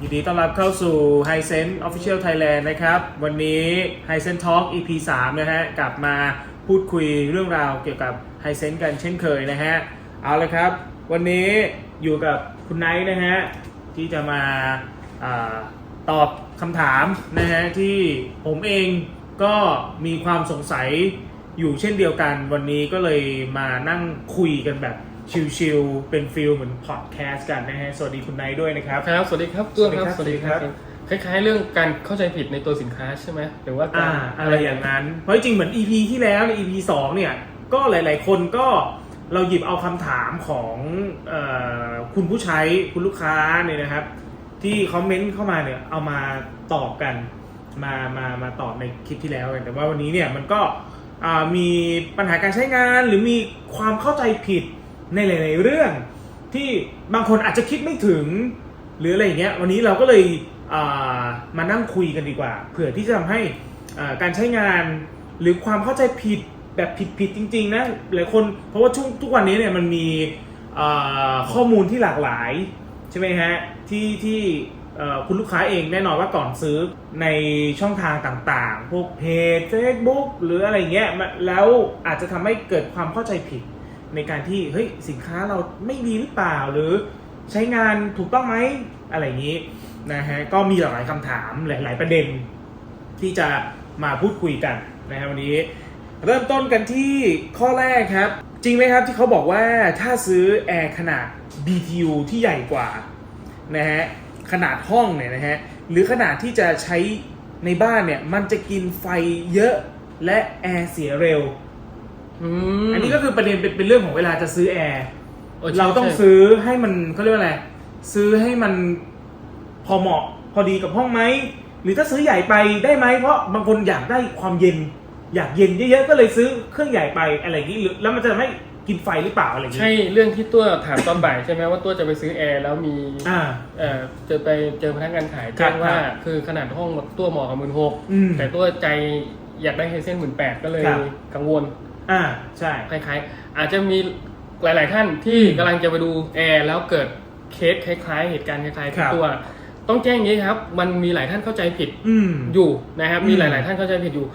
ยินดีต้อนรับเข้าสู่ h i s e n Official Thailand นะครับ วันนี้ h i s e n Talk EP 3 นะฮะ กลับมาพูดคุยเรื่องราวเกี่ยวกับ h i s e n กันเช่นเคยนะฮะ เอาละครับ วันนี้อยู่กับคุณไนท์นะฮะ ที่จะมาอาตอบคำถามนะฮะ ที่ผมเองก็มีความสงสัยอยู่เช่นเดียวกัน วันนี้ก็เลยมานั่งคุยกันแบบ ชิลๆ เป็นฟิลเหมือนพอดแคสต์กันนะฮะ สวัสดีคุณไนท์ด้วยนะครับ ครับ สวัสดีครับตัวครับ สวัสดีครับ คล้ายๆ เรื่องการเข้าใจผิดในตัวสินค้าใช่ไหมหรือว่าการอ่าอะไรอย่างนั้น เพราะจริงๆเหมือน EP ที่แล้วใน EP 2เนี่ย ก็หลายๆ คนก็เราหยิบเอาคำถามของเออคุณผู้ใช้คุณลูกค้าเนี่ยนะครับ ที่คอมเมนต์เข้ามาเนี่ยเอามาตอบกันมามามาตอบในคลิปที่แล้วกันแต่ว่าวันนี้เนี่ยมันก็อ่ามีปัญหาการใช้งานหรือมีความเข้าใจผิด ในหลาย ๆ เรื่องที่บางคนอาจจะคิดไม่ถึง หรืออะไรอย่างเงี้ยวันนี้เราก็เลยามานั่งคุยกันดีกว่า เผื่อที่จะทำให้การใช้งานหรือความเข้าใจผิดแบบผิด ๆ จริง ๆ นะหลายคนเพราะว่าช่วงทุกวันนี้เนี่ยมันมีข้อมูลที่หลากหลายใช่ไหมฮะที่ที่คุณลูกค้าเองแน่นอนว่าก่อนซื้อในช่องทางต่างๆ พวกเพจ Facebook หรืออะไรเงี้ยแล้วอาจจะทำให้เกิดความเข้าใจผิด ในการที่เฮ้ยสินค้าเราไม่ดีหรือเปล่า หรือใช้งานถูกต้องไหมอะไรอย่างนี้นะฮะก็มีหลากหลายคำถามหลาย ๆ ประเด็น ที่จะมาพูดคุยกันนะครับวันนี้เริ่มต้นกันที่ข้อแรกครับ จริงไหมครับที่เขาบอกว่าถ้าซื้อแอร์ขนาด BTU ที่ใหญ่กว่านะฮะขนาดห้องเนี่ยนะฮะหรือขนาดที่จะใช้ในบ้านเนี่ยมันจะกินไฟเยอะและแอร์เสียเร็ว อืมอันนี้ก็คือประเด็นเป็นเป็นเรื่องของเวลาจะซื้อแอร์เออใช่เราต้องใช่ซื้อให้มันเขาเรียกว่าอะไรซื้อให้มันพอเหมาะพอดีกับห้องไหมหรือถ้าซื้อใหญ่ไปได้ไหมเพราะบางคนอยากได้ความเย็น อยากเย็นเยอะๆก็เลยซื้อเครื่องใหญ่ไปอะไรอย่างนี้หรือแล้วมันจะไม่กินไฟหรือเปล่าอะไรอย่างนี้ใช่เรื่องที่ตัวถามตอนบ่ายใช่ไหมว่าตัวจะไปซื้อแอร์แล้วมีอ่า เอ่อเจอไปเจอพนักงานขายครัแจ้บงว่า ครับคือขนาดห้องตัวเหมาะกับหมื่นหกอืมแต่ตัวใจอยากได้ไฮเซนหมื่นแปดก็เลยครับ กังวล อ่าใช่คล้ายๆ อาจจะมีหลาย ๆ ท่านที่อืมกำลังจะไปดูแอร์แล้วเกิดเคสคล้าย ๆ เหตุการณ์คล้ายๆครักับบตัว ต้องแจ้งอย่างนี้ครับ มันมีหลายท่านเข้าใจผิดอืม อยู่นะครับอืมมีหลาย ๆ ท่านเข้าใจผิดอยู่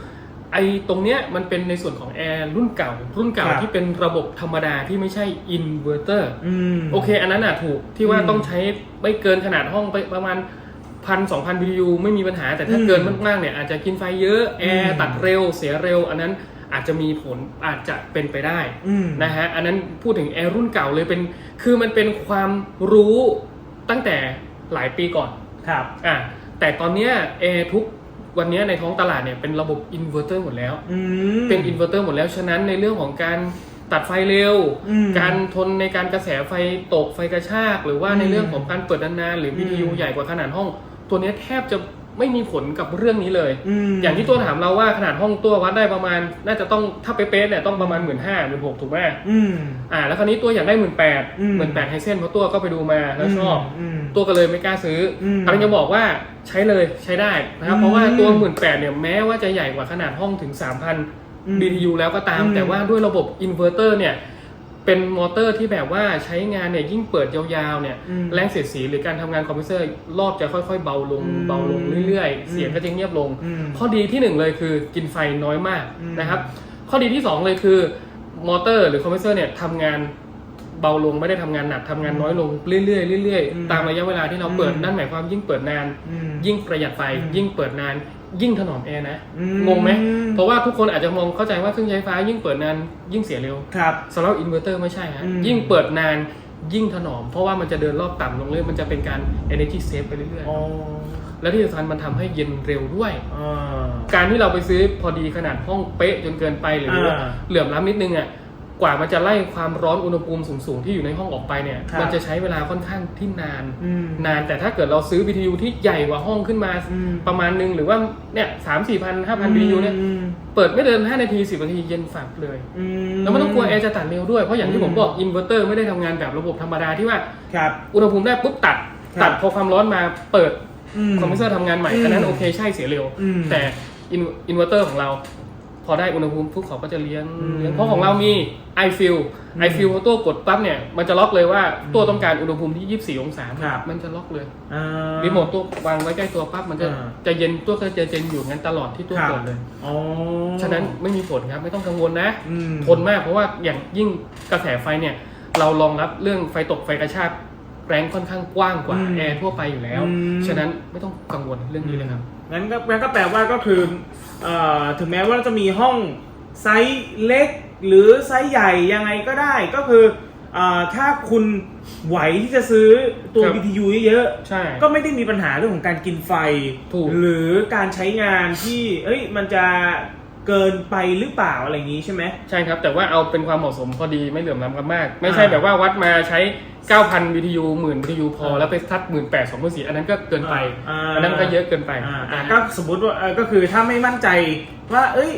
ไอ้ตรงเนี้ยมันเป็นในส่วนของแอร์รุ่นเก่า รุ่นเก่าครับ ที่เป็นระบบธรรมดาที่ไม่ใช่อินเวอร์เตอร์ อืม โอเค อันนั้นอะถูกที่ว่าอืมต้องใช้ไม่เกินขนาดห้องไปประมาณพันสองพัน BTU ไม่มีปัญหา แต่ถ้าอืมเกินมากๆเนี่ยอาจจะกินไฟเยอะ แออืร์มตัดเร็วเสียเร็ว อันนั้น อาจจะมีผลอาจจะเป็นไปได้อืมนะฮะอันนั้นพูดถึงแอร์รุ่นเก่าเลยเป็นคือมันเป็นความรู้ตั้งแต่หลายปีก่อนครับอะแต่ตอนเนี้ยแอร์ทุกวันเนี้ยในท้องตลาดเนี่ยเป็นระบบอินเวอร์เตอร์หมดแล้วอืมเป็นอินเวอร์เตอร์หมดแล้ว ฉะนั้นในเรื่องของการตัดไฟเร็วอืมการทนในการกระแสไฟตกไฟกระชาก หรือว่าอืมในเรื่องของการเปิดนานๆหรือ BTU อืมใหญ่กว่าขนาดห้อง ตัวเนี้ยแทบจะ ไม่มีผลกับเรื่องนี้เลยอืมอย่างที่ตัวถามเราว่าขนาดห้องตัววัดได้ประมาณ น่าจะต้องถ้าเป๊ะๆเนี่ยต้องประมาณหมื่นห้าหมื่นหกถูกไหมอืมอ่า แล้วคราวนี้ตัวอยากได้หมื่นแปดอืมหมื่นแปดไฮเซนเพราะตัวก็ไปดูมาแล้วชอบอืมตัวก็เลยไม่กล้าซื้ออมกำลังจะบอกว่าใช้เลยใช้ได้นะครับอืมเพราะว่าตัวหมื่นแปดเนี่ยแม้ว่าจะใหญ่กว่าขนาดห้องถึงอืม3,000 BTU แล้วก็ตามอืมแต่ว่าด้วยระบบอินเวอร์เตอร์เนี่ย เป็นมอเตอร์ที่แบบว่าใช้งานเนี่ยยิ่งเปิดยาวๆเนี่ยอืมแรงเสียดสีหรือการทำงานคอมเพรสเซอร์รอบจะค่อยๆ เบาลงอืมเบาลงเรื่อยอืม ๆ เสียงก็จะเงียบลง อืม ข้อดีที่หนึ่งเลยคือกินไฟน้อยมากอืม นะครับ ข้อดีที่สองเลยคือมอเตอร์หรือคอมเพรสเซอร์เนี่ยทำงานเบาลงไม่ได้ทำงานหนักทำงานน้อยลงเรื่อยๆเรื่อยอืมๆตามระยะเวลาที่เราเปิดอืม นั่นหมายความยิ่งเปิดนาน อืม ยิ่งประหยัดไฟอืมยิ่งเปิดนาน ยิ่งถนอมแอร์นะอืงงไหมเพราะว่าทุกคนอาจจะมองเข้าใจว่าเครื่องใช้ไฟฟ้ายิ่งเปิดนานยิ่งเสียเร็วครับ สำหรับอินเวอร์เตอร์ไม่ใช่ฮะอืม ยิ่งเปิดนานยิ่งถนอม เพราะว่ามันจะเดินรอบต่ำลงเรื่อยมันจะเป็นการ energy save ไปเรื่อยอ๋อๆและที่สำคัญมันทำให้เย็นเร็วด้วย อ่า การที่เราไปซื้อพอดีขนาดห้องเป๊ะจนเกินไปหรืออา เหลื่อมล้ำนิดนึงอะ กว่ามันจะไล่ความร้อนอุณหภูมิสูงๆที่อยู่ในห้องออกไปเนี่ย ครับมันจะใช้เวลาค่อนข้างที่นาน อืม นานแต่ถ้าเกิดเราซื้อ BTU ที่ใหญ่กว่าห้องขึ้นมา อืมประมาณหนึงหรือว่าเนี่ยสามสี่พันห้าพัน BTU เนี่ยอืมเปิดไม่เดิน 5 นาที 10 นาทีเย็นฝับเลย อืแล้วไม่ต้องกลัวแอร์จะตัดเร็วด้วย เพราะอย่างที่อืมผมบอกอินเวอร์เตอร์ไม่ได้ทำงานแบบระบบธรรมดาที่ว่า ครับ อุณหภูมิได้ปุ๊บตัด ครับ ตัดพอความร้อนมาเปิดอืมคอมเพรสเซอร์ทำงานใหม่ อืมอันนั้นโอเคใช่เสียเร็ว อืมแต่อินเวอร์เตอร์ของเรา พอได้อุณหภูมิปุ๊บเขาก็จะเลี้ยงอืมเลี้ยงเพราะของเรามี i f e e l อืม i f e e l พอตัวกดปั๊บเนี่ยมันจะล็อกเลยว่าตัวต้องการอุณหภูมิที่ 24 องศา ครับมันจะล็อกเลยอ่ารีโมทตัววางไว้ใกล้ตัวปั๊บมันจะอ่าจะเย็นตัวก็จะเย็นอยู่งั้นตลอดที่ตัวครับเปิดเลยอ๋อฉะนั้นไม่มีผลครับไม่ต้องกังวลนะอืมทนมากเพราะว่าอย่างยิ่งกระแสไฟเนี่ยเรารองรับเรื่องไฟตกไฟกระชากแรงค่อนข้างกว้างกว่าอืมแอร์ทั่วไปอยู่แล้วอืมฉะนั้นไม่ต้องกังวลเรื่องนี้เลยครับ งั้นก็งั้นก็แปลว่าก็คือเอ่อถึงแม้ว่าจะมีห้องไซส์เล็กหรือไซส์ใหญ่ยังไงก็ได้ก็คือเอ่อถ้าคุณไหวที่จะซื้อตัว ครับ BTU เยอะใช่ๆก็ไม่ได้มีปัญหาเรื่องของการกินไฟ ถูกหรือการใช้งานที่ เอ้ย มันจะ เกินไปหรือเปล่าอะไรอย่างนี้ใช่ไหม ใช่ครับ แต่ว่าเอาเป็นความเหมาะสมพอดีไม่เหลื่อมล้ำกันมาก ไม่ใช่อ่าแบบว่าวัดมาใช้ 9,000 BTU 10,000 BTU พอ อ่า แล้วไปทัด 1 8 0 0 2 4อันนั้นก็เกินไป อ่า อันนั้นก็เยอะเกินไปอ่าอ่านะก็สมมุติว่าเออก็คือถ้าไม่มั่นใจว่า เอ้ย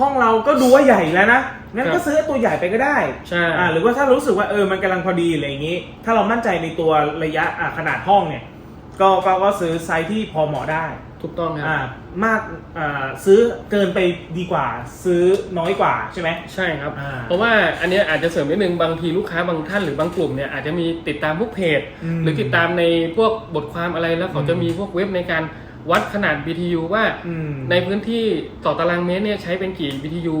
ห้องเราก็ดูว่าใหญ่แล้วนะงั้นก็ซื้อตัวใหญ่ไปก็ได้ใช่ อ่าหรือว่าถ้ารู้สึกว่าเออมันกำลังพอดีอะไรอย่างนี้ ถ้าเรามั่นใจในตัวระยะอ่าขนาดห้องเนี่ย ก็ก็ก็ซื้อไซส์ที่พอเหมาะได้ถูกต้องคอ่ารับ มากอ่าซื้อเกินไปดีกว่า ซื้อน้อยกว่าใช่ไหม ใช่ครับ อ่าเพราะว่าอันเนี้ยอาจจะเสริมนิดนึงบางทีลูกค้าบางท่านหรือบางกลุ่มเนี่ยอาจจะมีติดตามพวกเพจ อืมหรือติดตามในพวกบทความอะไรแล้วเขาอืมจะมีพวกเว็บในการวัดขนาด BTU ว่าอืม ในพื้นที่ต่อตารางเมตรเนี่ยใช้เป็นกี่ BTU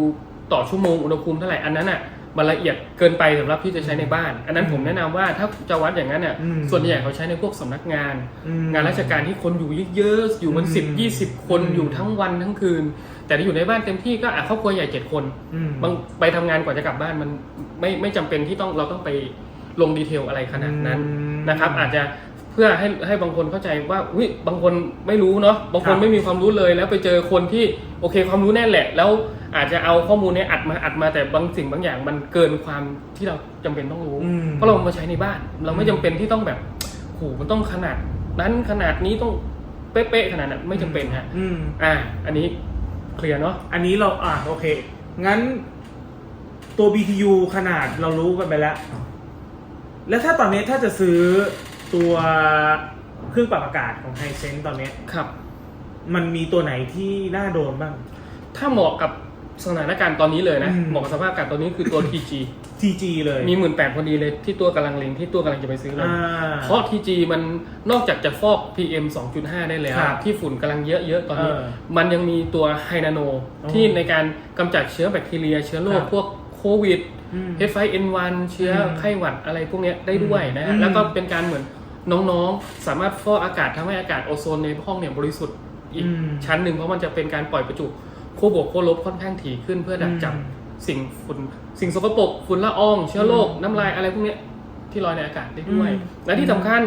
ต่อชั่วโมงอุณหภูมิเท่าไหร่อันนั้นอะ มันละเอียดเกินไปสำหรับที่จะใช้ในบ้าน อันนั้นผมแนะนำว่าถ้าจะวัดอย่างนั้นอะอืมส่วนใหญ่เขาใช้ในพวกสำนักงานอืมงานราชการที่คนอยู่เยอะๆอยู่มันอืมสิบยี่สิบคนอืมอยู่ทั้งวันทั้งคืน แต่ถ้าอยู่ในบ้านเต็มที่ก็อะครอบครัวใหญ่เจ็ดคนอืมบางไปทำงานกว่าจะกลับบ้านมันไม่ไม่จำเป็นที่ต้องเราต้องไปลงดีเทลอะไรขนาดนั้นอืมนะครับ อาจจะเพื่อให้ให้บางคนเข้าใจว่าอุยบางคนไม่รู้เนาะบางคนครับไม่มีความรู้เลยแล้วไปเจอคนที่โอเคความรู้แน่นแหละแล้ว อาจจะเอาข้อมูลเนี้ยอัดมาอัดมาแต่บางสิ่งบางอย่างมันเกินความที่เราจำเป็นต้องรู้ อืม เพราะเรามาใช้ในบ้าน เราไม่อืมจำเป็นที่ต้องแบบโหมันต้องขนาดนั้นขนาดนี้ต้องเป๊ะๆขนาดนั้นไม่จำเป็นฮะ อืม อ่า อันนี้เคลียร์เนาะ อันนี้เราอ่าโอเค งั้นตัว BTU ขนาดเรารู้กันไปแล้ว แล้วถ้าตอนนี้ถ้าจะซื้อตัวเครื่องปรับอากาศของไฮเซนตอนนี้ครับ มันมีตัวไหนที่น่าโดนบ้าง ถ้าเหมาะกับ สถานการณ์ตอนนี้เลยนะอืม เหมาะกับสภาพอากาศตอนนี้คือตัว TG TG เลยมีหมื่นแปดพอดีเลยที่ตัวกำลังเล็งที่ตัวกำลังจะไปซื้อเลย อ่า เพราะ TG มันนอกจากจะฟอก PM 2.5 ได้แล้ว ครับที่ฝุ่นกำลังเยอะ ๆ ตอนนี้ เออมันยังมีตัวไฮนาโนอ๋อที่ในการกำจัดเชื้อแบคทีเรีย เชื้อโรคครับพวกโควิด อืม H5N1 เชื้ออมไข้หวัดอะไรพวกเนี้ยได้ด้วยนะ อืฮะมแล้วก็เป็นการเหมือนน้องๆ สามารถฟอกอากาศทำให้อากาศโอโซนในห้องเนี่ยบริสุทธิ์อีก อืม ชั้นหนึ่งเพราะมันจะเป็นการปล่อยประจุ ขั้วบวกขั้วลบค่อนข้างถี่ขึ้นเพื่อดักจับอืมสิ่งฝุ่นสิ่งสกปรกฝุ่นละออง เชื้อโรคอืมน้ำลายอะไรพวกเนี้ยที่ลอยในอากาศได้ด้วยอืมและที่สำคัญ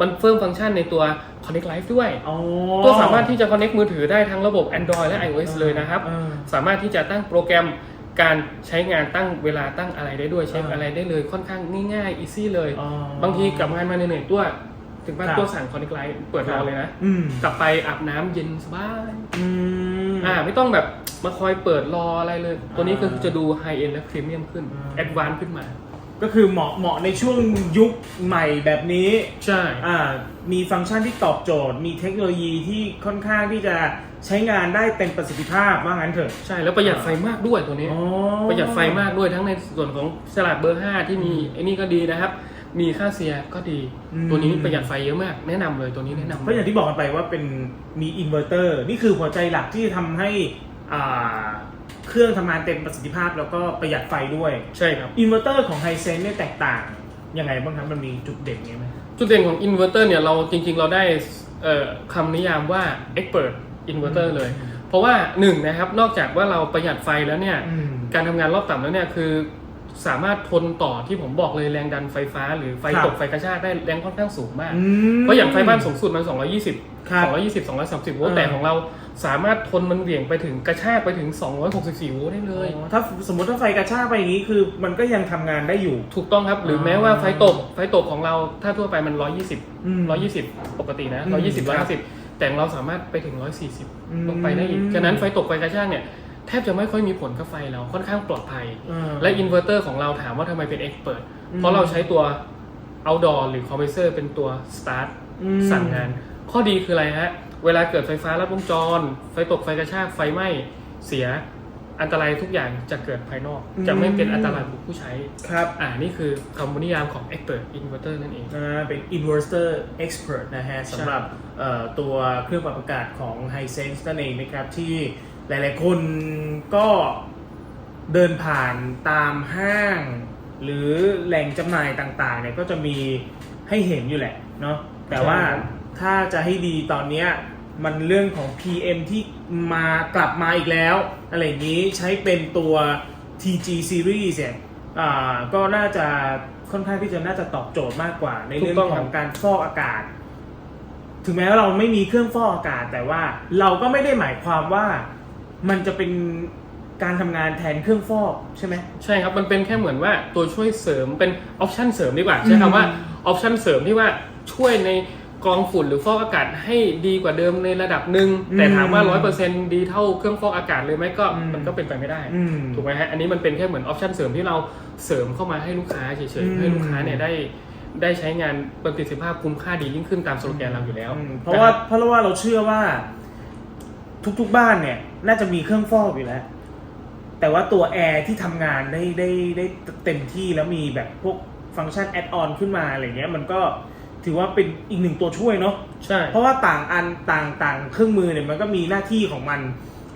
มันเพิ่มฟังก์ชันในตัว Connect Live ด้วยอ๋อตัวสามารถที่จะ Connect มือถือได้ทั้งระบบ Android และ iOS เลยนะครับอ่าสามารถที่จะตั้งโปรแกรมการใช้งานตั้งเวลาตั้งอะไรได้ด้วยเช็คอ่าอะไรได้เลยค่อนข้างง่ายๆ easy เลยอ๋อบางทีกลับงานมาเหนื่อยๆตัว ถึงบ้านครับตัวสั่ง Connect Live เปิดรอเลยนะอืมกลับไปอาบน้ำเย็นสบาย อืมอ่าไม่ต้องแบบมาคอยเปิดรออะไรเลย ตัวนี้อ่าคือจะดู High End และ Premium ขึ้นอ่า Advanced ขึ้นมา ก็คือเหมาะเหมาะในช่วงยุคใหม่แบบนี้ใช่ อ่ามีฟังก์ชันที่ตอบโจทย์ มีเทคโนโลยีที่ค่อนข้างที่จะใช้งานได้เต็มประสิทธิภาพว่างั้นเถอะใช่แล้วประหยัดไฟมากด้วยตัวนี้ อ๋อ ประหยัดไฟมากด้วยทั้งในส่วนของสลัดเบอร์ 5 ที่มีไอ้นี่ก็ดีนะครับ มีค่าเสียก็ดีตัวนี้ประหยัดไฟเยอะมาก แนะนำเลยตัวนี้แนะนำเพราะอย่างที่บอกกันไปว่าเป็นมีอินเวอร์เตอร์นี่คือหัวใจหลักที่จะทำให้อ่าเครื่องทำงานเต็มประสิทธิภาพแล้วก็ประหยัดไฟด้วยใช่ครับ อินเวอร์เตอร์ของไฮเซนเนี่ยแตกต่างยังไงบ้างครับมันมีจุดเด่นไงไหม จุดเด่นของอินเวอร์เตอร์เนี่ยเราจริงๆ เราได้เอ่อคำนิยามว่า expert inverter เลย เพราะว่าหนึ่งนะครับ นอกจากว่าเราประหยัดไฟแล้วเนี่ยอืมการทำงานรอบต่ำแล้วเนี่ยคือ สามารถทนต่อที่ผมบอกเลยแรงดันไฟฟ้า หรือไฟครับ ตกไฟกระชากได้แรงค่อนข้างสูงมากอืมเพราะอย่างไฟบ้านสูงสุดมัน 220 ครับ220 230 โวลต์อ่าแต่ของเราสามารถทนมันเหวี่ยงไปถึงกระชากไปถึง 264 โวลต์ได้เลย อ๋อถ้าสมมติถ้าไฟกระชากไปอย่างนี้คือมันก็ยังทำงานได้อยู่ ถูกต้องครับ หรือออแม้ว่าไฟตกไฟตกของเราถ้าทั่วไปมันอืม120 120 ปกตินะ อืม120 ครับ150 แต่ของเราสามารถไปถึงอืม140 ลงไปได้อีกฉะนั้นไฟตกไฟกระชากเนี่ย แทบจะไม่ค่อยมีผลกับไฟเราค่อนข้างปลอดภัยอ่าและอินเวอร์เตอร์ของเราถามว่าทำไมเป็น Expert อืมเพราะเราใช้ตัว outdoor หรือ compressor เป็นตัว start อืมสั่งงาน ข้อดีคืออะไรฮะ เวลาเกิดไฟฟ้าลัดวงจร ไฟตกไฟกระชากไฟไหม้เสียอันตรายทุกอย่างจะเกิดภายนอกอืมจะไม่เป็นอันตรายบุคผู้ใช้ ครับ อ่า นี่คือคำนิยามของ expert inverter นั่นเองอ่าเป็น inverter expert นะฮะสำหรับเอ่อตัวเครื่องปรับอากาศของ Hisense นั่นเองนะครับที่ หลาย ๆ คนก็เดินผ่านตามห้าง หรือแหล่งจำหน่ายต่างๆเนี่ยก็จะมีให้เห็นอยู่แหละเนาะแต่ว่าใช่ครับถ้าจะให้ดีตอนเนี้ยมันเรื่องของ PM ที่มากลับมาอีกแล้ว อะไรอย่างนี้ใช้เป็นตัว TG series เนี่ยอ่าก็น่าจะค่อนข้างที่จะน่าจะตอบโจทย์มากกว่า ในเรื่องถูกต้องขครัอบงการฟอกอากาศ ถึงแม้ว่าเราไม่มีเครื่องฟอกอากาศ แต่ว่าเราก็ไม่ได้หมายความว่า มันจะเป็นการทำงานแทนเครื่องฟอกใช่ไหม ใช่ครับ มันเป็นแค่เหมือนว่าตัวช่วยเสริมเป็นออปชันเสริมดีกว่า ใช้คำว่าออปชันเสริมที่ว่าช่วยในกรองฝุ่นหรือฟอกอากาศให้ดีกว่าเดิมในระดับหนึ่งอืมแต่ถามว่า100%ดีเท่าเครื่องฟอกอากาศเลยไหมก็อืม มันก็เป็นไปไม่ได้ อืม ถูกไหมฮะ อันนี้มันเป็นแค่เหมือนออปชันเสริมที่เราเสริมเข้ามาให้ลูกค้าเฉยอืม ๆ ให้ลูกค้าเนี่ยได้ได้ใช้งานประสิทธิภาพคุ้มค่าดียิ่งขึ้นตามสโลแกนเราอยู่แล้ว อืมเพราะว่าเพราะว่าเราเชื่อว่า ทุกๆบ้านเนี่ย น่าจะมีเครื่องฟอกอยู่แล้ว แต่ว่าตัวแอร์ที่ทำงานได้ได้ได้เต็มที่แล้วมีแบบพวกฟังก์ชันแอดออนขึ้นมาอะไรเงี้ยมันก็ถือว่าเป็นอีกหนึ่งตัวช่วยเนาะใช่ เพราะว่าต่างอันต่างต่างเครื่องมือเนี่ยมันก็มีหน้าที่ของมัน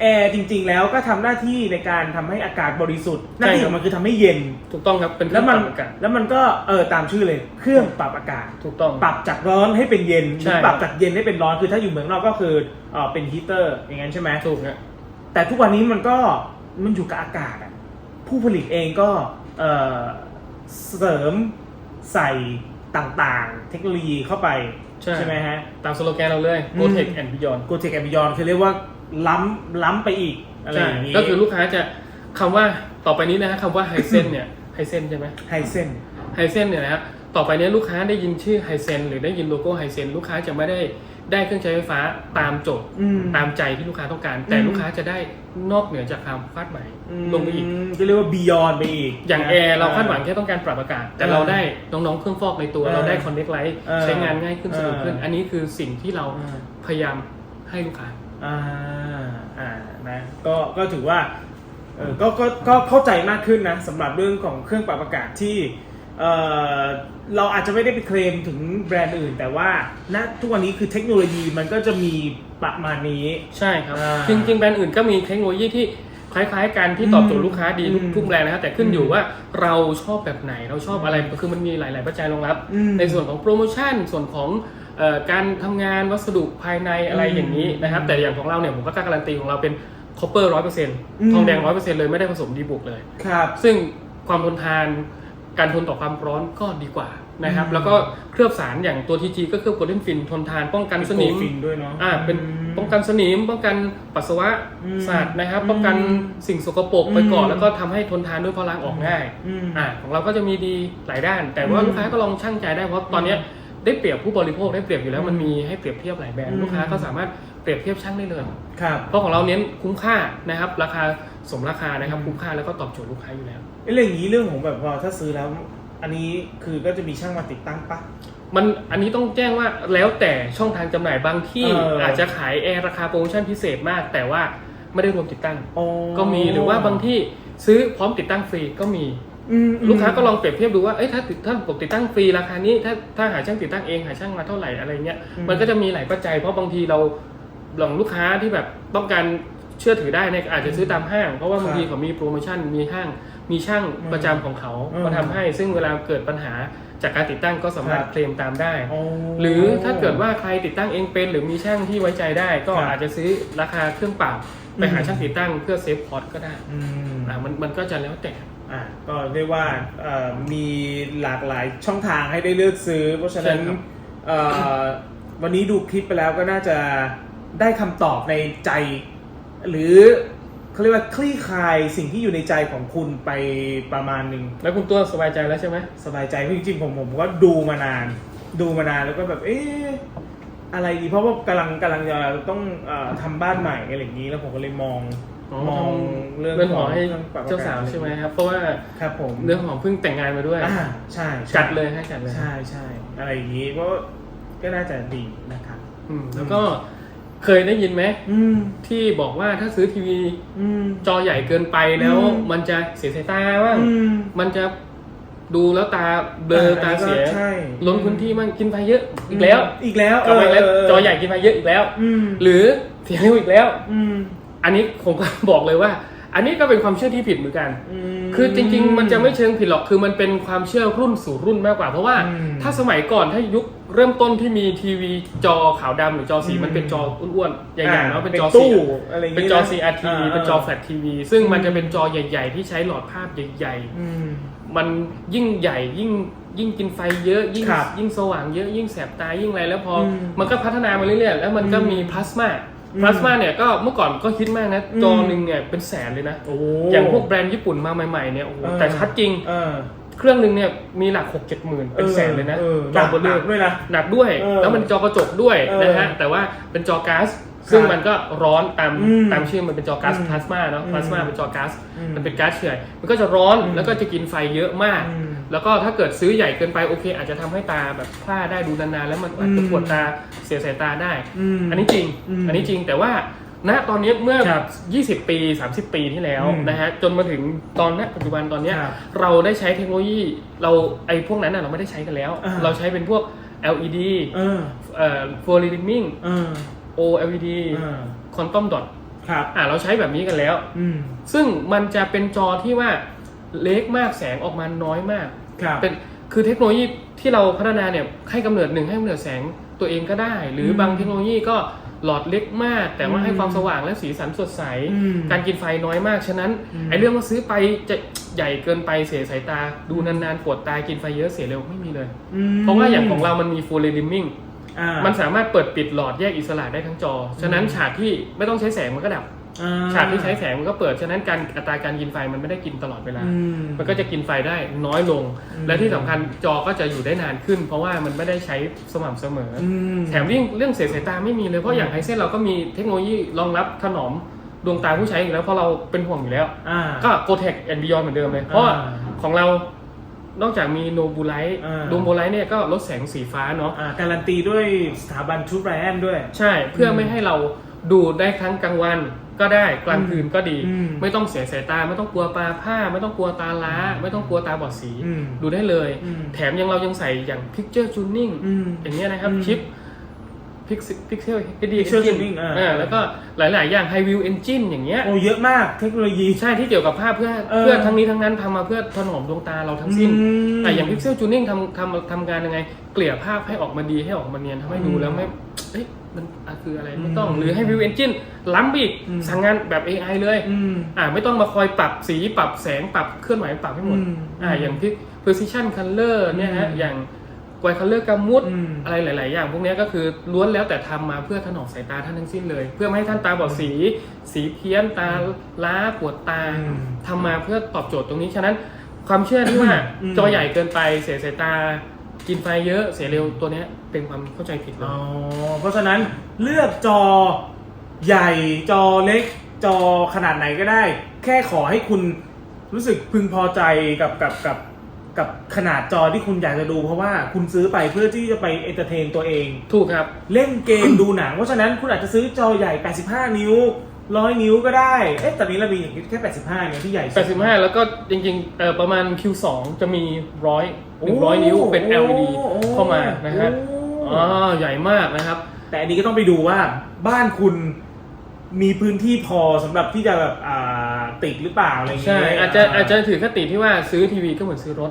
แอร์จริง ๆ แล้วก็ทำหน้าที่ในการทำให้อากาศบริสุทธิ์หน้าที่ของมันคือทำให้เย็น ถูกต้องครับเป็นเคแล้รื่วองมันปรับอากาศแล้วมันก็เออตามชื่อเลยเครื่องปรับอากาศ ถูกต้อง ปรับจากร้อนให้เป็นเย็นหใช่ รือปรับจากเย็นให้เป็นร้อนคือถ้าอยู่เมืองนอกก็คือเออเป็นฮีเตอร์อย่างนั้นใช่ไหมถูกนะแต่ทุกวันนี้มันก็มันอยู่กับอากาศอะผู้ผลิตเองก็เอ่อเสริมใส่ต่างๆ เทคโนโลยีเข้าไปใช่ไหมฮะ ตามสโลแกนเราเลย อืม Go Tech and Beyond โกเทคแอมบิยอนคือเรียกว่า ล้ำล้ำไปอีกอะไรอใช่ย่างนี้ก็คือลูกค้าจะคำว่าต่อไปนี้นะฮะคำว่าไฮเซนเนี่ยไฮเซนใช่ไหมไฮเซนไฮเซนเนี่ยนะฮะต่อไปเนี้ลูกค้าได้ยินชื่อไฮเซนหรือได้ยินโลโก้ไฮเซนลูกค้าจะไม่ได้ได้เครื่องใช้ไฟฟ้าตามโจทย์อืมตามใจที่ลูกค้าต้องการ แต่อืมลูกค้าจะได้นอกเหนือจากความคาดหมายลงไปอีกมจะเรียกว่าบียอนไปอีก อย่างแอร์เราคาดหวังแค่ต้องการปรับอากาศ แต่เออเราได้น้องๆเครื่องฟอกในตัวเออเราได้คอนเน c t ไลท์เออใช้งานง่ายขึ้นสะดวกขึ้นเอออัอันนี้คือสิ่งที่เราอ่าพยายามให้ลูกค้า อ่าอ่านะก็ก็ถือว่าเออก็ก็ก็เข้าใจมากขึ้นนะสำหรับเรื่องของเครื่องปรับอากาศที่เออเราอาจจะไม่ได้ไปเคลมถึงแบรนด์อื่น แต่ว่าณทุกวันนี้คือเทคโนโลยีมันก็จะมีประมาณนี้ ใช่ครับ อ่า จริงๆ แบรนด์อื่นก็มีเทคโนโลยีที่ คล้าย ๆกันที่ตอบโจทย์ลูกค้าดีทุกอืมทุกแบรนด์นะครับแต่ขึ้นอยู่อืมว่าเราชอบแบบไหนเราชอบอะไรคือมันมีหลาย ๆ ปัจจัยรองรับอืมในส่วนของโปรโมชั่นส่วนของเอ่อการทำงานวัสดุภายในอะไรอืมอย่างนี้นะครับ แต่อย่างของเราเนี่ยผมก็กล้าการันตีของเราเป็นคอปเปอร์ร้อยเปอร์เซ็นต์อืมทองแดงร้อยเปอร์เซ็นต์เลยไม่ได้ผสมดีบุกเลยครับซึ่งความทนทานการทนต่อความร้อนก็ดีกว่า นะครับอืมแล้วก็เคลือบสารอย่างตัวทีจีก็เคลือบโกลเด้นฟินทนทานป้องกันสนิมโกฟินด้วยเนาะอ่าเป็นป้องกันสนิม ป้องกันปัสสาวะอืมสัตว์นะครับอืมป้องกันสิ่งสกปรกไปก่อนอืมแล้วก็ทำให้ทนทานด้วยเพราะล้างออกง่ายอืมอ่าของเราก็จะมีดีหลายด้าน แต่ว่าอืมลูกค้าก็ลองชั่งใจได้เพราะตอนเนี้ยได้เปรียบผู้บริโภคได้เปรียบอยู่แล้วอืมมันมีให้เปรียบเทียบหลายแบรนอืด์มลูกค้าก็สามารถเปรียบเทียบชั่งได้เลยครับเพราะของเราเน้นคุ้มค่านะครับ ราคาสมราคานะครับอืมคุ้มค่าแล้วก็ตอบโจทย์ลูกค้าอยู่แล้วเอ้ยเรื่องอย่างนี้เรื่องของแบบพอถ้าซื้อแล้ว อันนี้คือก็จะมีช่างมาติดตั้งปะ มันอันนี้ต้องแจ้งว่าแล้วแต่ช่องทางจำหน่ายบางที่เอออ อาจจะขายแอร์ราคาโปรโมชั่นพิเศษมาก แต่ว่าไม่ได้รวมติดตั้ง อ๋อก็มีหรือว่าบางที่ซื้อพร้อมติดตั้งฟรีก็มี อืมอืมลูกค้าก็ลองเปรียบเทียบดูว่า เอ้ยถ้าติดถ้าผมติดตั้งฟรีราคานี้ ถ้าถ้าหาช่างติดตั้งเองหาช่างมาเท่าไหร่อะไรเงี้ยอืมมันก็จะมีหลายปัจจัย เพราะบางทีเราหลงลูกค้าที่แบบต้องการเชื่อถือได้เนี่ยอาจจะซื้อตามห้าง เพราะว่าบางทีเขามีโปรโมชั่นมีห้าง มีช่างประจำของเขาอืมมาทำให้ ซึ่งเวลาเกิดปัญหาจากการติดตั้งก็สามารถครับ เคลมตามได้อ๋อหรือถ้าเกิดว่าใครติดตั้งเองเป็น หรือมีช่างที่ไว้ใจได้ ก็ครับอาจจะซื้อราคาเครื่องเปล่าไปหาอืม ช่างติดตั้งเพื่อเซฟคอสก็ได้อืมอ่ามันมันก็จะแล้วแต่ อะก็เรียกว่าเอ่อมีหลากหลายช่องทางให้ได้เลือกซื้อ เพราะฉะนั้นใช่ครับ เอ่อวันนี้ดูคลิปไปแล้วก็น่าจะได้คำตอบในใจ หรือ เขาเรียกว่าคลี่คลายสิ่งที่อยู่ในใจของคุณไปประมาณหนึ่งแล้วคุณตัวสบายใจแล้วใช่ไหมสบายใจเพราะจริงๆผมผมก็ดูมานาน ดูมานานแล้วก็แบบเอ๊ะอะไรดีเพราะว่ากำลังกำลังจะต้องเออทำบ้านใหม่อะไรอย่างนี้แล้วผมก็เลยมองมองเรื่องเรื่องขขอองให้ครื่องปรับอเจ้ากศสาวใช่ไหมครับ เพราะว่าครับผมเรื่องของเพิ่งแต่งงานมาด้วยอ่าใช่ใช่จัดเลยให้จัดเลยใช่ใช่อะไรอย่างนี้ก็ก็น่าจะดีนะครับ อืมแล้วก็ เคยได้ยินไหมอืม ที่บอกว่าถ้าซื้อทีวีอืม จอใหญ่เกินไปแล้ว อืม มันจะเสียสายตาบ้างอืมมันจะดูแล้วตาเบลอตาเสียใช่ล้นพื้นที่มันกินไฟเยอะอีกแล้วอีกแล้วจอใหญ่แล้วเจอใหญ่กินไฟเยอะอีกแล้ว อืมหรือเสียเร็วอีกแล้ว อืม อันนี้ผมก็ บอกเลยว่า อันนี้ก็เป็นความเชื่อที่ผิดเหมือนกันมคือจริง ๆ มันจะไม่เชิงผิดหรอก คือมันเป็นความเชื่อรุ่นสู่รุ่นมากกว่า เพราะว่าอืมถ้าสมัยก่อนถ้ายุคเริ่มต้นที่มีทีวีจอขาวดำหรือจอสีอืมมันเป็นจออ้วนๆ ใหญ่ๆเนาะเป็นจอตู้สีอะไรอย่างเป็นงี้จอนะ CRT เป็นจอแฟลชทีวี ซึ่งมันจะเป็นจอใหญ่ ๆ ที่ใช้หลอดภาพใหญ่อืมๆมันยิ่งใหญ่ยิ่งยิ่งกินไฟเยอะยิ่งครับยิ่งสว่างเยอะยิ่งแสบตายิ่งอะไรแล้วพออมมันก็พัฒนามาเรื่อยๆ แล้วมันก็อืมมีพลาสมาอืม พลาสมาเนี่ยก็เมื่อก่อนก็ฮิตมากนะอืมจอหนึ่งเนี่ยเป็นแสนเลยนะโอ้อย่างพวกแบรนด์ญี่ปุ่นมาใหม่ๆเนี่ยโอ้โหเออแต่ชัดจริงเออเครื่องหนึ่งเนี่ยมีหลักหกเจ็ดหมื่นเป็นแสนเลยนะออจอเบลหนัอกด้วยนะหนักด้วยเออแล้วมันจอกระจกด้วยเออนะฮะแต่ว่าเป็นจอก๊าซซึ่งครับมันก็ร้อนตามอืมตามชื่อมันเป็นจอก๊าซอืมพลาสมาเนาะอืมพลาสมาเป็นจอก๊าซอืมมันเป็นก๊าซเฉอยมันก็จะร้อนอืมแล้วก็จะกินไฟเยอะมากอืม แล้วก็ถ้าเกิดซื้อใหญ่เกินไปโอเค อาจจะทำให้ตาแบบพร่าได้ดูนานๆแล้วมันอาจจะอืมปวดตาเสียสายตาได้อืมอันนี้จริงอืมอันนี้จริงแต่ว่าณตอนนี้เมื่อครับ20 ปี 30 ปีที่แล้วอืมนะฮะจนมาถึงตอนนี้ปัจจุบันตอนเนี้ยครับเราได้ใช้เทคโนโลยีเราไอ้พวกนั้นน่ะเราไม่ได้ใช้กันแล้วอ่าเราใช้เป็นพวก LED เออเอ่อ full dimming เออ OLED เออ quantum dot ครับอ่าเราใช้แบบนี้กันแล้วอืมซึ่งมันจะเป็นจอที่ว่า เล็กมากแสงออกมาน้อยมาก ครับ เป็นคือเทคโนโลยีที่เราพัฒนาเนี่ยให้กำเนิดหนึ่งให้กำเนิดแสงตัวเองก็ได้ หรือมบางเทคโนโลยีก็หลอดเล็กมาก แต่ว่าอืมให้ความสว่างและสีสันสดใส อืมการกินไฟน้อยมากฉะนั้นอืม ไอ้เรื่องว่าซื้อไปจะใหญ่เกินไปเสียสายตา ดูนานๆปวดตากินไฟเยอะเสียเร็วไม่มีเลยอืมเพราะว่าอย่างของเรามันมี full dimming อ่า มันสามารถเปิดปิดหลอดแยกอิสระได้ทั้งจอ ฉะนั้นฉากที่ไม่ต้องใช้แสงมันก็ดับ อ่ฉากที่ใช้แสงมันก็เปิด ฉะนั้นการอัตราการกินไฟมันไม่ได้กินตลอดเวลา อืม มันก็จะกินไฟได้น้อยลง อืม และที่สำคัญจอก็จะอยู่ได้นานขึ้น เพราะว่ามันไม่ได้ใช้สม่ำเสมอออืม แถมเรื่องเรื่องเสียสายตาไม่มีเลย เพราะอย่างไฮเซนเราก็มีเทคโนโลยีรองรับถนอมดวงตาผู้ใช้อยู่แล้วเพราะเราเป็นห่วงอยู่แล้ว อ่า ก็โกเทคแอนด์บิยอนเหมือนเดิมเลย เพราะว่าอ่าของเรา นอกจากมีโนบูไลท์อ่าโนบูไลท์เนี่ยก็ลดแสงสีฟ้าเนาะ อ่าการันตีด้วยสถาบันทูบไรอันด้วย ใช่ เพื่อไม่ให้เราดูได้ทั้งกลางวัน ก็ได้กลางคืนก็ดีอืมไม่ต้องเสียสายตาไม่ต้องกลัวตาผ้า ไม่ต้องกลัวตาล้า ไม่ต้องกลัวตาบอดสีอืมดูได้เลยอืมแถมยังเรายังใส่อย่าง Picture Tuning อืมอย่างเงี้ยนะครับอืมชิป Pixel Pixel HD Pixel Engine Tuning อ่าอ่าแล้วก็หลาย ๆ อย่าง High View Engine อย่างเงี้ยโอ้เยอะมากเทคโนโลยีใช่ที่เกี่ยวกับภาพเพื่อเออเพื่อทั้งนี้ทั้งนั้นทำมาเพื่อถนอมดวงตาเราทั้งสิ้นอืมอะอย่าง Pixel Tuning ทำทำทำงานยังไง เกลี่ยภาพให้ออกมาดีให้ออกมาเนียนทำให้ดูอืมแล้วไม่เอ๊ะ มันอะคืออะไรอืมไม่ต้อง หรือให้ View Engine ล้ำไปอีกอืม สั่งงานแบบ AI เลย อืม อ่าไม่ต้องมาคอยปรับสีปรับแสงปรับเคลื่อนไหวปรับให้หมดอืมอ่าอย่างที่ precision color เนี่ยฮะอืม อย่างไวคัลเลอร์กามุดอืม อะไรหลาย ๆ อย่าง พวกเนี้ยก็คือล้วนแล้วแต่ทำมาเพื่อถนอมสายตาท่านทั้งสิ้นเลย เพื่อไม่ให้ท่านตาบอดสี สีเพี้ยนตาล้าปวดตาอืมทำมาเพื่อตอบโจทย์ตรงนี้ ฉะนั้นความเชื่อที่ว่า อืมจอใหญ่เกินไปเสียสายตา กินไฟเยอะเสียเร็วตัวเนี้ยเป็นความเข้าใจผิดเลอ๋ยอเพราะฉะนั้นเลือกจอใหญ่จอเล็ก จอขนาดไหนก็ได้ แค่ขอให้คุณรู้สึกพึงพอใจกับกับกับกับขนาดจอที่คุณอยากจะดู เพราะว่าคุณซื้อไปเพื่อที่จะไปเอนเตอร์เทนตัวเอง ถูกครับ เล่นเกม ดูหนัง เพราะฉะนั้นคุณอาจจะซื้อจอใหญ่ 85 นิ้ว 100นิ้วก็ได้ เอ๊ะตอนนี้เรามีแค่ 85เนี่ยที่ใหญ่สุด 85 แล้วก็จริงๆเอ่อประมาณ Q2 จะมีร้อยหนึ่งร้อยโอ้นิ้วเป็นโอ้ LED โอ้เข้ามานะฮะโอ้อ๋อใหญ่มากนะครับ แต่อันนี้ก็ต้องไปดูว่าบ้านคุณมีพื้นที่พอสำหรับที่จะแบบอ่าติดหรือเปล่าอะไรอย่างเงี้ใช่ยอาจจะอาจจะถือคติที่ว่าซื้อทีวีก็เหมือนซื้อรถ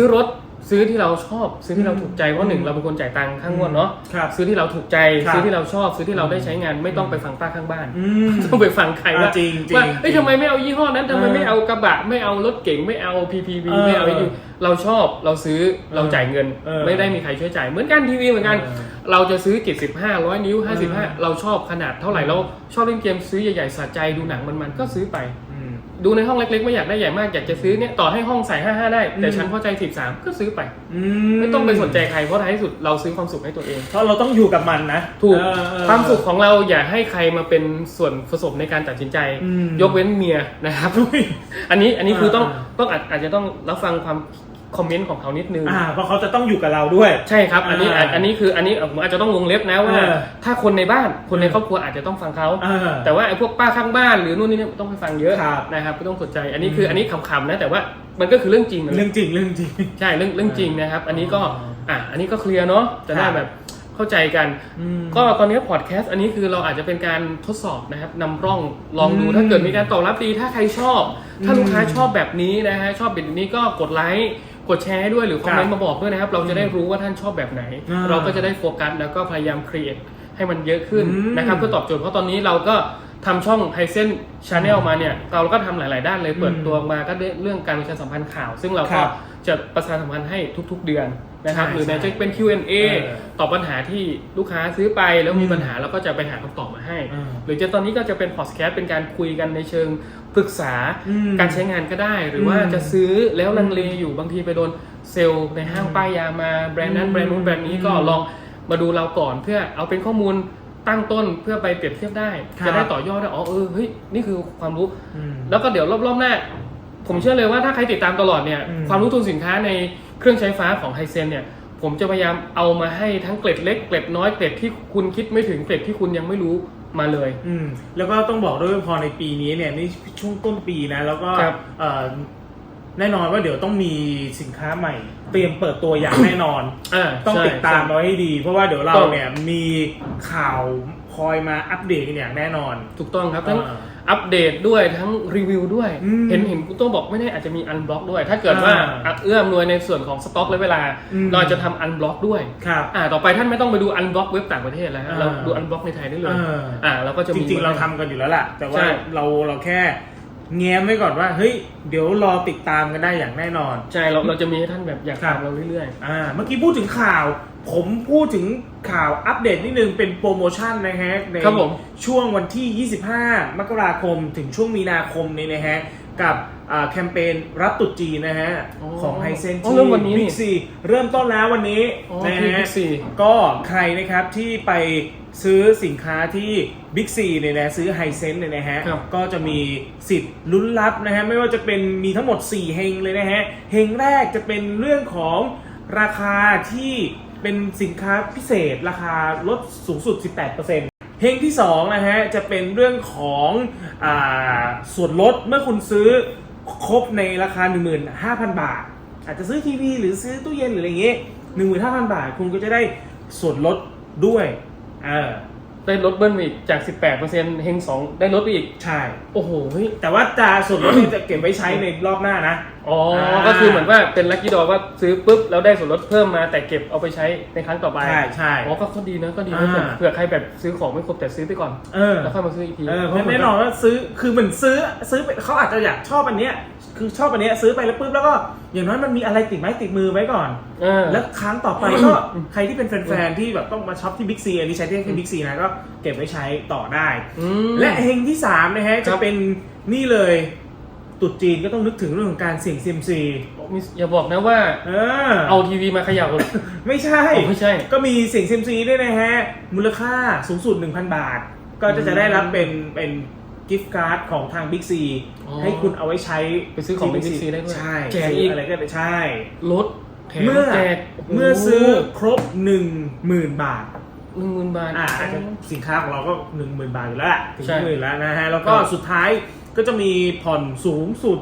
ซื้อรถซื้อที่เราชอบ ซื้อที่เราถูกใจเพราะหนึ่งเราเป็นคนจ่ายตังค่างวดเนาะครับ ซื้อที่เราถูกใจ ครับซื้อที่เราชอบ ซื้อที่เราได้ใช้งานไม่ต้องไปฟังป้าข้างบ้านอืมต้องไปฟังใครว่าอ่าจริงจริงว่าเอ้ยจริงทำไมไม่เอายี่ห้อนั้นทำไมเออไม่เอากระบะไม่เอารถเก๋งไม่เอา PPV เออไม่เอาไอ้นี่เราชอบเราซื้อเราจ่ายเงิน เออไม่ได้มีใครช่วยจ่ายเหมือนกันทีวีเหมือนกัน เออเราจะซื้อ75 100 นิ้ว เออ 55 เราชอบขนาดเท่าไหร่เราชอบเล่นเกมซื้อใหญ่ๆสะใจดูหนังมันๆก็ซื้อไปอืม ดูในห้องเล็กๆ ไม่อยากได้ใหญ่มากอยากจะซื้อเนี่ยต่อให้ห้องใส่55ได้ แต่อืมฉันพอใจ13ก็ซื้อไปอืไม่ต้องไปสนใจใครเพราะท้ายที่สุดเราซื้อความสุขให้ตัวเอง เพราะเราต้องอยู่กับมันนะถูกเออเออความสุขของเราอย่าให้ใครมาเป็นส่วนผสมในการตัดสินใจอืมยกเว้นเมียนะครับอันนี้อันนี้คือต้องอ่าต้องอาจอาจจะต้องรับฟังความ คอมเมนต์ของเขานิดนึง อ่าเพราะเขาจะต้องอยู่กับเราด้วย ใช่ครับ อันนี้อ่าอันนี้คืออันนี้ผมอาจจะต้องวงเล็บนะว่า เออถ้าคนในบ้านคนในครอบครัวอาจจะต้องฟังเขาอ่าแต่ว่าไอ้พวกป้าข้างบ้านหรือนู่นนี่เนี่ยต้องไปฟังเยอะครับนะครับไม่ต้องสนใจ อันนี้คืออันนี้ขำๆนะแต่ว่ามันก็คือเรื่องจริงนะเรื่องจริงเรื่องจริง ใช่เรื่องเรื่องจริงนะครับ อันนี้ก็อ๋ออะอันนี้ก็เคลียร์เนาะจะได้ครับ แบบเข้าใจกัน อืม ก็ตอนนี้พอดแคสต์อันนี้คือเราอาจจะเป็นการทดสอบนะครับนำร่องลองดูอืมถ้าเกิดมีการตอบรับดีถ้าใครชอบ ถ้าอืมลูกค้าชอบแบบนี้นะฮะชอบแบบนี้ก็กดไลค์กดแชร์ให้ด้วยหรือคอมเมนต์มาบอกด้วยนะครับ เราจะได้รู้ว่าท่านชอบแบบไหนอ่าเราก็จะได้โฟกัสแล้วก็พยายามครีเอทให้มันเยอะขึ้นอืมนะครับเพื่อตอบโจทย์เพราะตอนนี้เราก็ทำช่องไฮเซนชาแนลมาเนี่ย เราก็ทำหลาย ๆ ด้านเลยเปิดอืมตัวมาก็เรื่องการประชาสัมพันธ์ข่าว ซึ่งเราครัก็บจะประชาสัมพันธ์ให้ทุก ๆ เดือน นะครับ ใช่หรือในใช่จะเป็น Q&A เออตอบปัญหาที่ลูกค้าซื้อไปแล้วมีอืมปัญหาเราก็จะไปหาคำตอบมาให้อืมหรือจะตอนนี้ก็จะเป็นพอดแคสต์เป็นการคุยกันในเชิงปรึกษาอืมการใช้งานก็ได้ หรือว่าอืมจะซื้อแล้วลังเลอยู่บางทีไปโดนเซลล์ในห้างป้ายยามาแบรนด์นั้นอืมแบรนด์นู้นแบรนด์นี้ก็อืมลองมาดูเราก่อนเพื่อเอาเป็นข้อมูลตั้งต้นเพื่อไปเปรียบเทียบได้ ครับ จะได้ต่อยอดได้อ๋อเออเฮ้ยนี่คือความรู้ อืม แล้วก็เดี๋ยวรอบๆหน้าผมเชื่อเลยว่าถ้าใครติดตามตลอดเนี่ย อืมความรู้ทุนสินค้าใน เครื่องใช้ไฟฟ้าของไฮเซนเนี่ยผมจะพยายามเอามาให้ทั้งเกร็ดเล็กเกร็ดน้อยเกร็ดที่คุณคิดไม่ถึงเกร็ดที่คุณยังไม่รู้มาเลย อืมแล้วก็ต้องบอกด้วยว่าพอในปีนี้เนี่ยนี่ช่วงต้นปีนะ แล้วก็ครับเอ่อแน่นอนว่าเดี๋ยวต้องมีสินค้าใหม่ เตรียมเปิดตัวอย่าง แน่นอนอ่าต้องใช่ติดตามใช่เราให้ดี เพราะว่าเดี๋ยวเราต้อง เนี่ยมีข่าวคอยมาอัปเดตกันอย่างแน่นอน ถูกต้องครับทั้งอ่า อัปเดตด้วยทั้งรีวิวด้วย อืมเห็นเห็นคุณโต้บอกไม่แน่อาจจะมีอันบล็อกด้วย ถ้าเกิดว่าอ่าเอื้อมหน่วยในส่วนของสต็อกและเวลา อืม เราจะทำอันบล็อกด้วยครับ อ่าต่อไปท่านไม่ต้องไปดูอันบล็อกเว็บต่างประเทศแล้วฮะอ่า เราดูอันบล็อกในไทยได้เลย เออ อ่าเราก็จะจมี ริงๆ เราทำกันอยู่แล้วล่ะ แต่ว่าใช่ เราเราแค่แง้มไว้ก่อนว่า เฮ้ย เดี๋ยวรอติดตามกันได้อย่างแน่นอน ใช่เราเราจะมีให้ท่านแบบอยากครัตาบมเราเรื่อย อ่า เมื่อกี้พูดถึงข่าว ผมพูดถึงข่าวอัปเดตนิดนึงเป็นโปรโมชั่นนะฮะ ในครับผมช่วงวันที่ 25 มกราคมถึงช่วงมีนาคมนี้นะฮะ กับอ่าแคมเปญรับตรุษจีนนะฮะอ๋อของไฮเซนอ๋อเริ่มวันนี้นี่บิ๊กซีเริ่มต้นแล้ววันนี้อ๋อนะที่ฮะ Big C ก็ใครนะครับที่ไปซื้อสินค้าที่บิ๊กซีเนี่ยนะซื้อไฮเซนเนี่ยนะฮะ ครับ ก็จะมีสิทธิ์ลุ้นรับนะฮะ ไม่ว่าจะเป็นมีทั้งหมด 4 เฮงเลยนะฮะ เฮงแรกจะเป็นเรื่องของราคาที่ เป็นสินค้าพิเศษราคาลดสูงสุด 18%เฮงที่2นะฮะจะเป็นเรื่องของอส่วนลดเมื่อคุณซื้อครบในราคา 15,000 บาท อาจจะซื้อทีวีหรือซื้อตู้เย็นหรืออะไรเงี้ย15,000 บาท คุณก็จะได้ส่วนลดด้วยเออ ได้ลดเบิ้ลมาอีกจาก 18%เฮง2ได้ลดไปอีก ใช่ โอ้โหเฮ้ยแต่ว่าจะส่วนลดนี่จะเก็บไว้ใช้ในรอบหน้านะ อ๋ออ่าก็คือเหมือนว่าเป็นลัคกี้ดอว่าซื้อปุ๊บแล้วได้ส่วนลดเพิ่มมาแต่เก็บเอาไปใช้ในครั้งต่อไปใช่ใช่ อ๋อก็ก็ดีนะก็ดีนะอ่า เผื่อใครแบบซื้อของไม่ครบแต่ซื้อไปก่อน เออแล้วค่อยมาซื้ออีกทีเออเพราะแน่นอนว่าซื้อคือเหมือนซื้อซื้อไปเขาอาจจะอยากชอบอันเนี้ย คือชอบอันเนี้ยซื้อไปแล้วปุ๊บแล้วก็อย่างน้อยมันมีอะไรติดไม้ติดมือไว้ก่อน เออ แล้วครั้งต่อไปก็ ใครที่เป็นแฟนๆที่แบบต้องมาช็อปที่บิ๊กซีอันนี้ใช้ได้แค่บิ๊กซีนะก็เก็บไว้ใช้ต่อได้ อืม และเฮงที่สามนะฮะครัจะบเป็นนี่เลยตรุดจีนก็ต้องนึกถึงเรื่องของการเสี่ยงซิมซีมีอย่าบอกนะว่า เออเอาทีวีมาเขย่าเลยไม่ใช่อ๋อไม่ใช่ ก็มีเสี่ยงซิมซีด้วยนะฮะ มูลค่าสูงสุด 1,000 บาท ก็จะจะได้รับเป็นเป็น กิฟต์การ์ดของทางบิ๊กซีอ๋อให้คุณเอาไว้ใช้ไปซื้อของที่ Big C ได้ด้วยใช่แจกซื้อีอกอะไรก็ได้ใช่ ลดแถมเมื่อแจกเมื่อซื้อครบ10,000บาท หนึ่งหมื่นบาท อ่าอาจจะสินค้าของเราก็10,000บาทอยู่แล้วล่ะถึงใช่หมื่นแล้วนะฮะ แล้วก็ครับ สุดท้ายก็จะมีผ่อนสูงสุด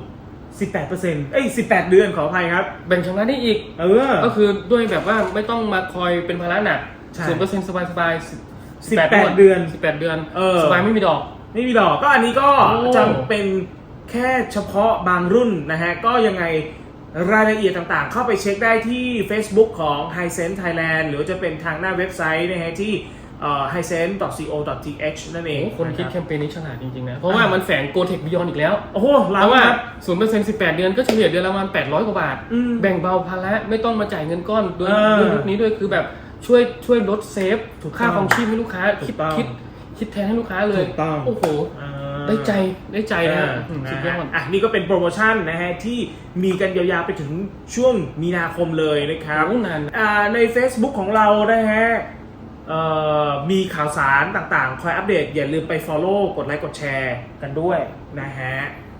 18%เอ้ย 18 เดือนขออภัยครับ แบ่งชำระได้อีก เออ ก็คือด้วยแบบว่าไม่ต้องมาคอยเป็นภาระหนักใช่ศูนย์เปอร์เซ็นต์สบายสบาย18เดือน สิบแปดเดือนเออ สบายไม่มีดอก ไม่มีดอกก็อันนี้ก็โอ้ จะเป็นแค่เฉพาะบางรุ่นนะฮะ ก็ยังไงรายละเอียดต่างๆ เข้าไปเช็คได้ที่ Facebook ของ h i s e n s e Thailand หรือว่าจะเป็นทางหน้าเว็บไซต์นะฮะที่ h i s e n s e co th นั่นเองโอ้คนคิดนะแครับ มเปญนี้ฉลาดจริงๆนะ เพราะว่ามันแฝงโกเทคบิยอนอีกแล้ว โอ้โหเพล้ำราะว่าครับ ศูนย์เปอร์เซ็นต์สิบแปดเดือนก็เฉลี่ยเดือนละประมาณแปดร้อยกว่าบาท อืมแบ่งเบาภาระไม่ต้องมาจ่ายเงินก้อนด้วยเออด้วยยุคนี้ด้วยคือแบบช่วยช่วยลดเซฟถูกค่าต้องครองชีพให้ลูกค้าถูคิดกต้อง คิด คิดแทนให้ลูกค้าเลยถูกต้องโอ้โหอ่าได้ใจได้ใจนะอ่าอืมสุดยอดอะนี่ก็เป็นโปรโมชั่นนะฮะที่มีกันยาวๆไปถึงช่วงมีนาคมเลยนะครับโอ้นานอ่าใน Facebook ของเรานะฮะเอ่อมีข่าวสารต่างๆ คอยอัปเดต อย่าลืมไป Follow กดไลค์กดแชร์กันด้วยนะฮะ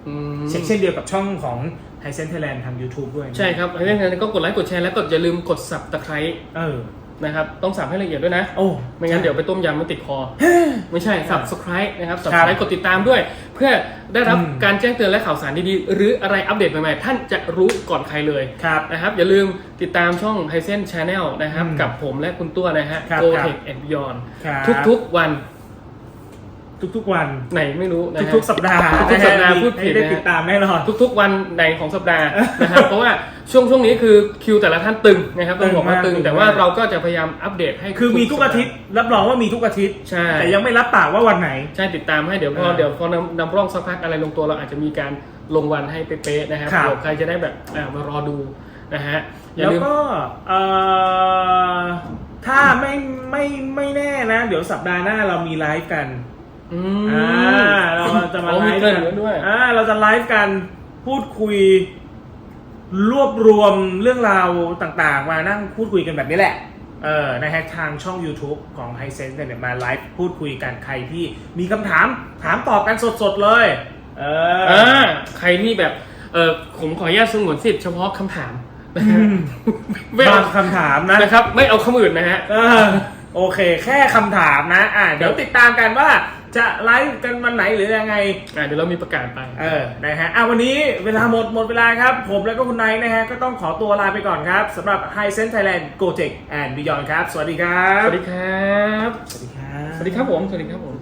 อืมเช่นเช่นเดียวกับช่องของ h i s e n Thailand ทาง YouTube ด้วยนะใช่ครับเพราะฉะนั้นก็กดไลค์กดแชร์แล้วก็อย่าลืมกด subscribe เออ นะครับต้องสับให้ละเอียดด้วยนะ โอ้ ไม่งั้นเดี๋ยวไปต้มยำมันติดคอ ไม่ใช่ subscribe นะครับครับ subscribe กดติดตามด้วย เพื่อได้รับอืมการแจ้งเตือนและข่าวสารดีๆ หรืออะไรอัปเดตใหม่ๆ ท่านจะรู้ก่อนใครเลยครับนะครับ อย่าลืมติดตามช่อง h i s e n Channel นะครับอืมกับผมและคุณตัวนะฮะครับ Go ครับ Tech and Beyond ครับทุกๆวัน ทุกๆวัน ไหนไม่รู้นะฮะทุกๆสัปดาห์ทุกๆสัปดาห์นะฮะพูดผิดให้ได้นะติดตามแน่นอน ทุกๆวันในของสัปดาห์ นะครับ เพราะว่าช่วงช่วงนี้คือคิวแต่ละท่านตึงนะครับต้องบอกว่าตึตึงงมากแต่ว่าตึงมากเราก็จะพยายามอัปเดตให้คือมีทุกอาทิตย์ รับรองว่ามีทุกอาทิตย์ ใช่ แต่ยังไม่รับปากว่าวันไหน ใช่ติดตามให้เดี๋ยวพออ่าเดี๋ยวพอนำนำร่องสักพักอะไรลงตัวเราอาจจะมีการลงวันให้เป๊ะๆนะครับครับเดี๋ยวใครจะได้แบบอ่ามารอดูนะฮะอย่าแล้วลืม ก็เอ่อถ้าไม่ไม่ไม่แน่นะ เดี๋ยวสัปดาห์หน้าเรามีไลฟ์กัน อืมอ่าเราจะมาอ๋อไลมีฟ์เกริ่กันนไว้ด้วย อ่าเราจะไลฟ์กันพูดคุย รวบรวมเรื่องราวต่างๆ มานั่งพูดคุยกันแบบนี้แหละ เออนะฮะทางช่อง YouTube ของ h i s e n s e เนี่ยมาไลฟ์พูดคุยกันใครที่มีคำถามถามตอบกันสดๆเลย เอออ่าใครที่แบบเออผมขออนุญาตสงวนสิทธิ์เฉพาะคำถามนะฮะอืมไม่เอาบางคำถามนะ นะครับ ไม่เอาคำอื่นนะฮะ เออโอเค แค่คำถามนะ อ่าเดี๋ยวติดตามกันว่า จะไลฟ์กันวันไหนหรือยังไง อ่าเดี๋ยวเรามีประกาศไป เออ นะฮะ อะวันนี้เวลาหมดหมดเวลาครับ ผมแล้วก็คุณไนท์นะฮะ ก็ต้องขอตัวลาไปก่อนครับสำหรับ High Sense Thailand Go Tech and Beyond ครับ สวัสดีครับ สวัสดีครับ สวัสดีครับ สวัสดีครับผม สวัสดีครับผม